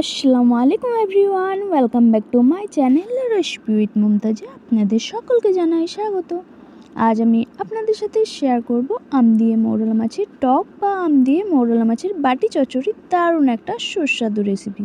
আসসালামু আলাইকুম everyone, welcome back to my channel recipe with Mumtaza. আপনাদের সকলকে জানাই স্বাগত। আজ আমি আপনাদের সাথে শেয়ার করব আম দিয়ে মৌরলা মাছের টক বা আম দিয়ে মৌরলা মাছের বাটি চচড়ি দারুণ একটা সুস্বাদু রেসিপি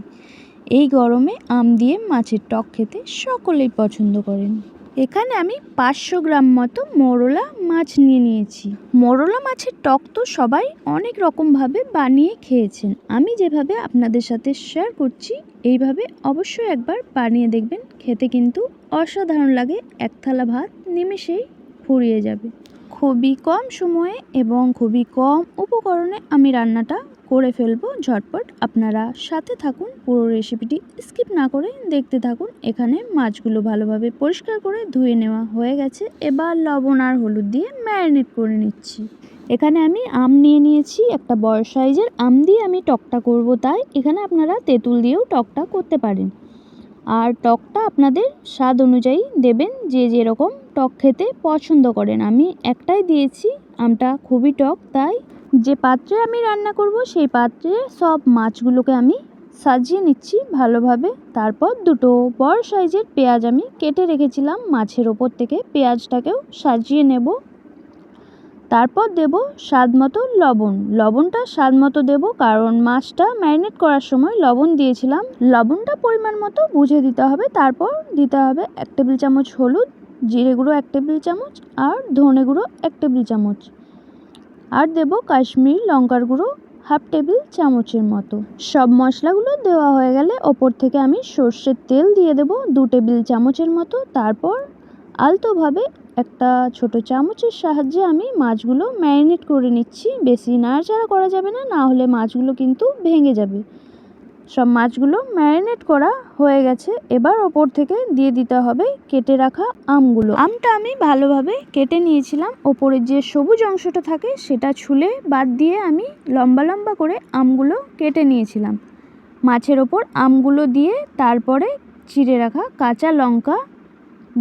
এই গরমে আম দিয়ে মাছের টক খেতে সকলেই পছন্দ করেন। এখানে আমি পাঁচশো গ্রাম মতো মোরলা মাছ নিয়ে নিয়েছি। মোরলা মাছের টক তো সবাই অনেক রকমভাবে বানিয়ে খেয়েছেন। আমি যেভাবে আপনাদের সাথে শেয়ার করছি, এইভাবে অবশ্যই একবার বানিয়ে দেখবেন। খেতে কিন্তু অসাধারণ লাগে, এক থালা ভাত নিমেষেই ফুরিয়ে যাবে। খুবই কম সময়ে এবং খুবই কম উপকরণে আমি রান্নাটা করে ফেলব ঝটপট। আপনারা সাথে থাকুন, পুরো রেসিপিটি স্কিপ না করে দেখতে থাকুন। এখানে মাছগুলো ভালোভাবে পরিষ্কার করে ধুয়ে নেওয়া হয়ে গেছে। এবার লবণ আর হলুদ দিয়ে ম্যারিনেট করে নিচ্ছি। এখানে আমি আম নিয়ে নিয়েছি, একটা বড় সাইজের আম দিয়ে আমি টকটা করব তাই। এখানে আপনারা তেঁতুল দিয়েও টকটা করতে পারেন। আর টকটা আপনাদের স্বাদ অনুযায়ী দেবেন, যে যেরকম টক খেতে পছন্দ করেন। আমি একটাই দিয়েছি, আমটা খুবই টক তাই যে পাত্রে আমি রান্না করব, সেই পাত্রে সব মাছগুলোকে আমি সাজিয়ে নিচ্ছি ভালোভাবে। তারপর দুটো বড় সাইজের পেঁয়াজ আমি কেটে রেখেছিলাম, মাছের ওপর থেকে পেঁয়াজটাকেও সাজিয়ে নেব। তারপর দেব স্বাদ মতো লবণ। লবণটা স্বাদ মতো দেবো কারণ মাছটা ম্যারিনেট করার সময় লবণ দিয়েছিলাম। লবণটা পরিমাণ মতো বুঝে দিতে হবে। তারপর দিতে হবে এক টেবিল চামচ হলুদ, জিরে গুঁড়ো এক টেবিল চামচ আর ধনে গুঁড়ো এক টেবিল চামচ। আর দেব কাশ্মীর লঙ্কার গুঁড়ো হাফ টেবিল চামচের মতো। সব মশলাগুলো দেওয়া হয়ে গেলে ওপর থেকে আমি সর্ষের তেল দিয়ে দেব দু টেবিল চামচের মতো। তারপর আলতোভাবে একটা ছোট চামচের সাহায্যে আমি মাছগুলো ম্যারিনেট করে নিচ্ছি। বেশি নাড়াচাড়া করা যাবে না না হলে মাছগুলো কিন্তু ভেঙে যাবে। সব মাছগুলো ম্যারিনেট করা হয়ে গেছে। এবার ওপর থেকে দিয়ে দিতে হবে কেটে রাখা আমগুলো। আমটা আমি ভালোভাবে কেটে নিয়েছিলাম। ওপরের যে সবুজ অংশটা থাকে সেটা ছুলে বাদ দিয়ে আমি লম্বা লম্বা করে আমগুলো কেটে নিয়েছিলাম। মাছের ওপর আমগুলো দিয়ে তারপরে চিড়ে রাখা কাঁচা লঙ্কা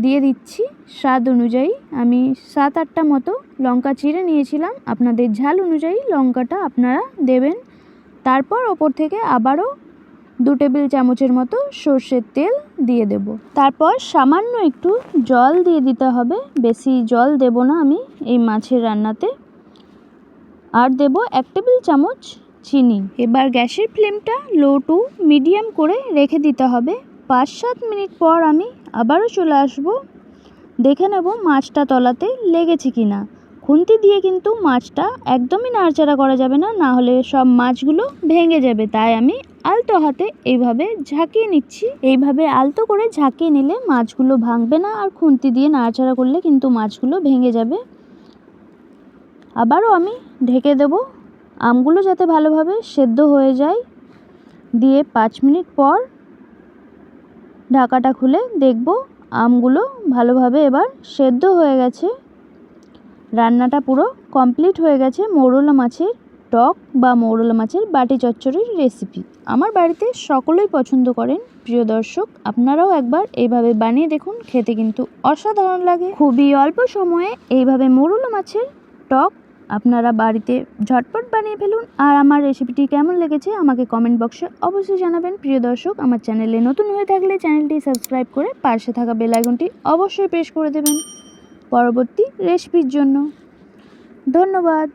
দিয়ে দিচ্ছি। স্বাদ অনুযায়ী আমি সাত আটটা মতো লঙ্কা চিড়ে নিয়েছিলাম। আপনাদের ঝাল অনুযায়ী লঙ্কাটা আপনারা দেবেন। তারপর ওপর থেকে আবারও দু টেবিল চামচের মতো সর্ষের তেল দিয়ে দেব। তারপর সামান্য একটু জল দিয়ে দিতে হবে। বেশি জল দেব না আমি এই মাছের রান্নাতে। আর দেব এক টেবিল চামচ চিনি। এবার গ্যাসের ফ্লেমটা লো টু মিডিয়াম করে রেখে দিতে হবে। পাঁচ সাত মিনিট পর আমি আবারও চলে আসব। দেখে নেব মাছটা তলাতে লেগেছে কি না খুন্তি দিয়ে কিন্তু মাছটা একদমই নাড়াচাড়া করা যাবে না না হলে সব মাছগুলো ভেঙে যাবে। তাই আমি আলতো হাতে এইভাবে ঝাঁকিয়ে নিচ্ছি। এইভাবে আলতো করে ঝাঁকিয়ে নিলে মাছগুলো ভাঙবে না আর খুন্তি দিয়ে নাড়াচাড়া করলে কিন্তু মাছগুলো ভেঙে যাবে। আবারও আমি ঢেকে দেব। আমগুলো যাতে ভালোভাবে সেদ্ধ হয়ে যায়। দিয়ে পাঁচ মিনিট পর ঢাকাটা খুলে দেখব আমগুলো ভালোভাবে এবার সেদ্ধ হয়ে গেছে। রান্নাটা পুরো কমপ্লিট হয়ে গেছে মৌরলা মাছের টক বা মৌরলা মাছের বাটি চচ্চড়ির রেসিপি আমার বাড়িতে সকলেই পছন্দ করেন। প্রিয় দর্শক, আপনারাও একবার এইভাবে বানিয়ে দেখুন, খেতে কিন্তু অসাধারণ লাগে। খুবই অল্প সময়ে এইভাবে মৌরলা মাছের টক আপনারা বাড়িতে ঝটপট বানিয়ে ফেলুন। আর আমার রেসিপিটি কেমন লেগেছে আমাকে কমেন্ট বক্সে অবশ্যই জানাবেন। প্রিয় দর্শক, আমার চ্যানেলে নতুন হয়ে থাকলে চ্যানেলটি সাবস্ক্রাইব করে পাশে থাকা বেল আইকনটি অবশ্যই প্রেস করে দেবেন। পরবর্তী রেসিপির জন্য। ধন্যবাদ।